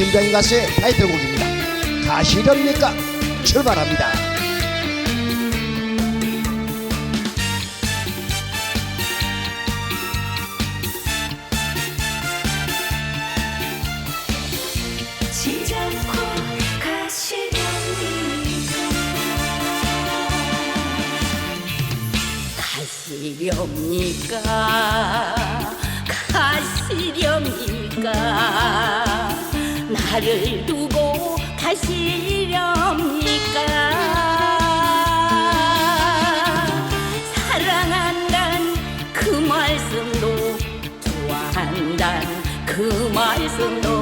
김장희 가수의 타이틀곡입니다. 가시렵니까? 출발합니다. 가시렵니까 가시렵니까 나를 두고 가시렵니까? 사랑한단 그 말씀도 좋아한단 그 말씀도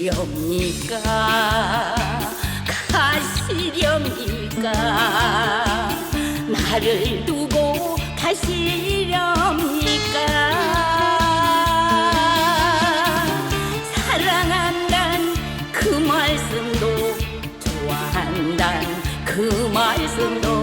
가시렵니까? 가시렵니까? 나를 두고 가시렵니까? 사랑한단 그 말씀도 좋아한단 그 말씀도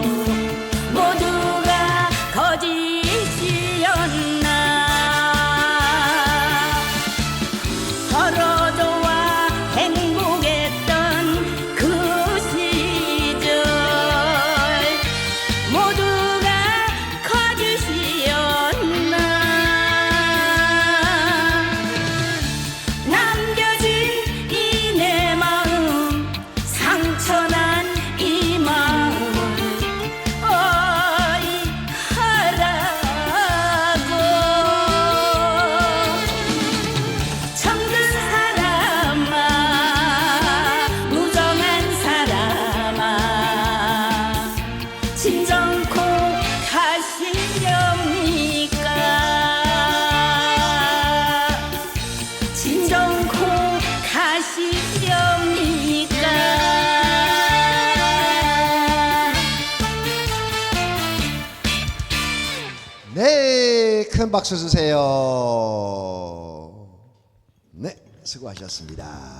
네, 큰 박수 주세요. 네, 수고하셨습니다.